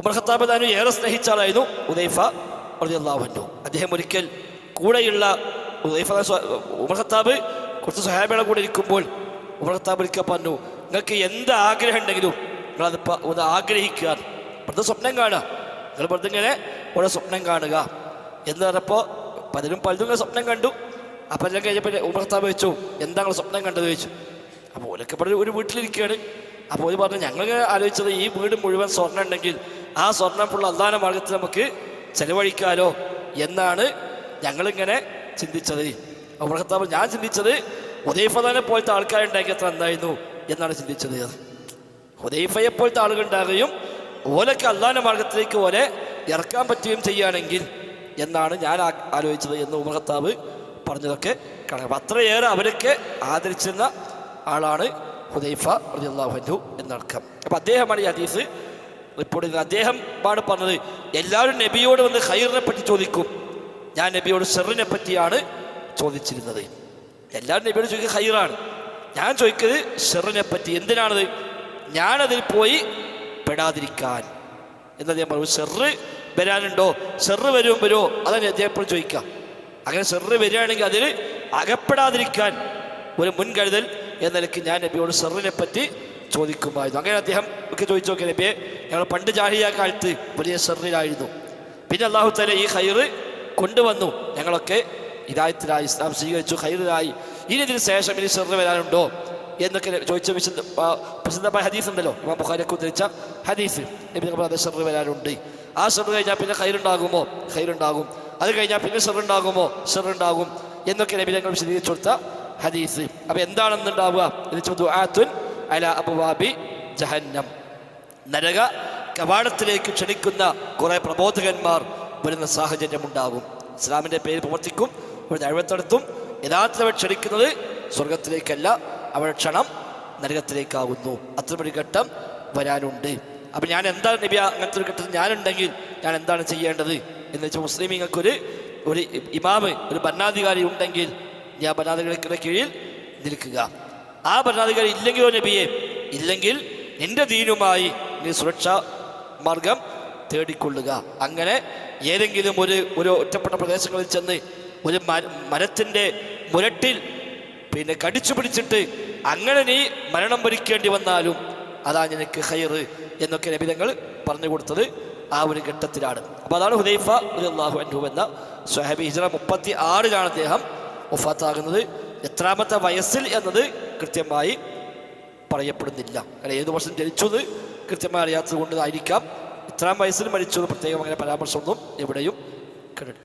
Umar Khattab താനും ഏറെ സ്നേഹിച്ച ആളായിരുന്നു ഉദൈഫ അള്ളാഹു അദ്ദേഹം ഒരിക്കൽ കൂടെയുള്ള ഉദൈഫ ഉമർ ഖത്താബ് കുറച്ച് സഹാബിയുടെ കൂടെ ഇരിക്കുമ്പോൾ ഉമർ ഖത്താബ് ഒരിക്കൽ പറഞ്ഞു നിങ്ങൾക്ക് എന്ത് ആഗ്രഹം ഉണ്ടെങ്കിലും നിങ്ങളത് ഒന്ന് ആഗ്രഹിക്കുക. വെറുതെ സ്വപ്നം കാണുക. നിങ്ങൾ വെറുതെ ഇങ്ങനെ ഓരോ സ്വപ്നം കാണുക. എന്ന് പറഞ്ഞപ്പോൾ പലരും പലതും സ്വപ്നം കണ്ടു. അപ്പം എല്ലാം കഴിഞ്ഞപ്പോൾ ഉമർ ഖത്താബ് വെച്ചു എന്താണ് സ്വപ്നം കണ്ടത്? ചോദിച്ചു. അപ്പോൾ ഓരൊക്കെ ഇവിടെ ഒരു വീട്ടിലിരിക്കുകയാണ്. അപ്പോൾ ഒരു പറഞ്ഞു ഞങ്ങൾ ആലോചിച്ചത് ഈ വീട് മുഴുവൻ സ്വർണം ഉണ്ടെങ്കിൽ ആ സ്വർണപ്പുള്ള അള്ളാന മാർഗത്തിൽ നമുക്ക് ചെലവഴിക്കാലോ എന്നാണ് ഞങ്ങളിങ്ങനെ ചിന്തിച്ചത്. ഖത്താബ് ഞാൻ ചിന്തിച്ചത് ഉദയഫദാനെ പോലത്തെ ആൾക്കാരുണ്ടാക്കി അത്ര എന്തായിരുന്നു എന്നാണ് ചിന്തിച്ചത്. ഹുദൈഫയെ പോലത്തെ ആളുകൾ ഓലക്ക് അള്ളാന്റെ മാർഗത്തിലേക്ക് ഓലെ ഇറക്കാൻ പറ്റുകയും ചെയ്യുകയാണെങ്കിൽ എന്നാണ് ഞാൻ ആലോചിച്ചത് എന്ന് ഉമർ ഖത്താബ് പറഞ്ഞതൊക്കെ കാണാം. അത്രയേറെ അവരൊക്കെ ആദരിച്ചിരുന്ന ആളാണ് ഹുദൈഫ റളിയല്ലാഹു എന്നടക്കം. അപ്പം അദ്ദേഹമാണ് ഈ ഹദീസ് റിപ്പോർട്ട് ചെയ്തത് അദ്ദേഹം പാട് പറഞ്ഞത് എല്ലാവരും നബിയോട് വന്ന് ഹൈറിനെ പറ്റി ചോദിക്കും. ഞാൻ നബിയോട് ഷെറിനെ പറ്റിയാണ് ചോദിച്ചിരുന്നത്. എല്ലാവരും നബിയോട് ചോദിക്കുക ഹൈറാണ് ഞാൻ ചോദിക്കുന്നത് ഷെറിനെ പറ്റി. എന്തിനാണത്? ഞാനതിൽ പോയി പെടാതിരിക്കാൻ. എന്നത് ഞാൻ പറഞ്ഞു ഷെറ് വരാനുണ്ടോ? ഷെറ് വരും വരുമോ അതന്നെ അദ്ദേഹം ചോദിക്കാം അങ്ങനെ ഷെറ് വരികയാണെങ്കിൽ അതിൽ അകപ്പെടാതിരിക്കാൻ ഒരു മുൻകരുതൽ എന്ന നിലയ്ക്ക് ഞാൻ നബിയോട് ഷെറിനെ പറ്റി ചോദിക്കുമായിരുന്നു. അങ്ങനെ അദ്ദേഹം ഒക്കെ ചോദിച്ചു നോക്കിയ നബിയെ ഞങ്ങൾ പണ്ട് ജാഹിയ കാലത്ത് വലിയ സെറിലായിരുന്നു പിന്നെ അള്ളാഹു തല ഈ ഹൈറ് കൊണ്ടുവന്നു. ഞങ്ങളൊക്കെ ഇതായത്തിലായി ഇസ്ലാം സ്വീകരിച്ചു ഹൈറിലായി ഇനി ഇതിന് ശേഷം ഇനി ഷെറ് വരാനുണ്ടോ എന്നൊക്കെ ചോദിച്ച വിശുദ്ധ പ്രസിദ്ധമായ ഹദീസ് ഉണ്ടല്ലോ. ഇമാം ബുഖാരിയൊക്കെ ഉദ്ധരിച്ച ഹദീസ്. അത് ഷെറ് വരാനുണ്ട്. ആ ഷെറ് കഴിഞ്ഞാൽ പിന്നെ ഹൈറുണ്ടാകുമോ ഹൈറുണ്ടാകും അത് കഴിഞ്ഞാൽ പിന്നെ ഷെറ് ഉണ്ടാകുമോ? ഷെറ് ഉണ്ടാകും. എന്നൊക്കെ നബി ഞങ്ങൾ വിശദീകരിച്ചു കൊടുത്ത ഹദീസ്. അപ്പോൾ എന്താണെന്നുണ്ടാവുക? എന്ന് ചോദിച്ചു ആത്തുൻ അല അബുവാബി ജഹന്നം. നരക കവാടത്തിലേക്ക് ക്ഷണിക്കുന്ന കുറെ പ്രബോധകന്മാർ വരുന്ന സാഹചര്യമുണ്ടാകും. ഇസ്ലാമിന്റെ പേര് പ്രവർത്തിക്കും അഴിവത്തെടുത്തും യഥാർത്ഥം അവർ ക്ഷണിക്കുന്നത് സ്വർഗത്തിലേക്കല്ല അവരുടെ ക്ഷണം നരകത്തിലേക്കാകുന്നു. അത്രമൊരു ഘട്ടം വരാനുണ്ട്. അപ്പം ഞാൻ എന്താണ് നബി അങ്ങനത്തെ ഒരു ഘട്ടത്തിൽ ഞാനുണ്ടെങ്കിൽ ഞാൻ എന്താണ് ചെയ്യേണ്ടത്? എന്ന് വെച്ചാൽ മുസ്ലിമീങ്ങൾക്കൊരു ഒരു ഇമാമ് ഒരു ഭരണാധികാരി ഉണ്ടെങ്കിൽ ഞാൻ ഭരണാധികാരിയുടെ കീഴിൽ നിൽക്കുക. ആ ഭരണാധികാരി ഇല്ലെങ്കിലോ നബിയെ ഇല്ലെങ്കിൽ നിന്റെ ദീനുമായി നീ സുരക്ഷാ മാർഗം തേടിക്കൊള്ളുക. അങ്ങനെ ഏതെങ്കിലും ഒരു ഒരു ഒറ്റപ്പെട്ട പ്രദേശങ്ങളിൽ ചെന്ന് ഒരു മര- മരത്തിന്റെ മുരട്ടിൽ പിന്നെ കടിച്ചു പിടിച്ചിട്ട് അങ്ങനെ നീ മരണം ഭരിക്കേണ്ടി വന്നാലും അതാ നിനക്ക് ഹൈറ് എന്നൊക്കെ നബിതങ്ങൾ പറഞ്ഞു കൊടുത്തത് ആ ഒരു ഘട്ടത്തിലാണ്. അപ്പോൾ അതാണ് ഹുദൈഫ അള്ളാഹു അൻഹു എന്ന സ്വഹാബി ഹിജറ മുപ്പത്തി ആറിലാണ് അദ്ദേഹം ഒഫാത്താകുന്നത് എത്രാമത്തെ വയസ്സിൽ എന്നത് കൃത്യമായി പറയപ്പെടുന്നില്ല. കാരണം ഏത് വർഷം ജനിച്ചത് കൃത്യമായി അറിയാത്തത് കൊണ്ടായിരിക്കാം ഇത്രാം വയസ്സിൽ മരിച്ചത് പ്രത്യേകം അങ്ങനെ പരാമർശമൊന്നും എവിടെയും